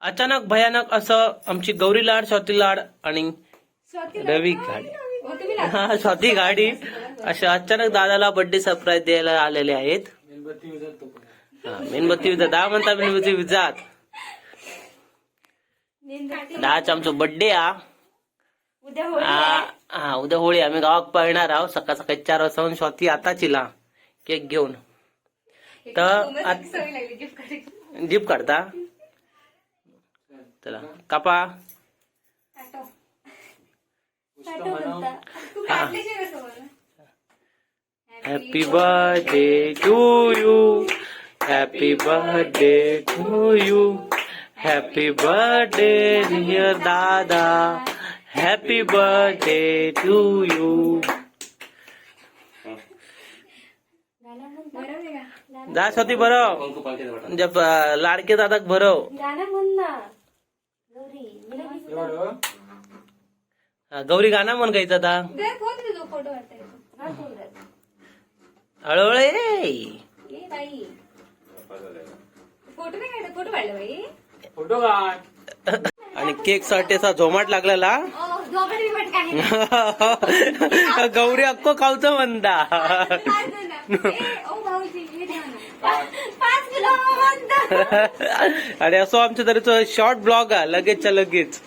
अचानक भयानक असं आमची गौरी लाड स्वाती लाड आणि रवी गाडी हा स्वाती गाडी अशा अचानक दादाला बर्थडे सरप्राईज द्यायला आलेले आहेत. हा, मेणबत्ती विजात. दहा म्हणता मेणबत्ती विजात. दहाचा आमचा बर्थडे हा. उद्या आ- हा उद्या होळी. आम्ही गावात पळणार आहोत. सकाळ सकाळी चार वाजता स्वाती आता चिला केक घेऊन. तर आत- जीप काढता? चला. कापा. Happy birthday to you happy birthday to you happy birthday dear दादा हॅपी बर्थडे टू यू जा स्वाती बरं जप लाडके दादाक भरव. गौरी गाणं म्हण गायचं आता. हळूहळू फोटो आणि केकसाठी असा झोमाट लागलेला. गौरी अक्को खाऊचं म्हणता. आणि असो आमच्या तऱ्हेचं शॉर्ट ब्लॉग आहे लगेचच्या लगेच.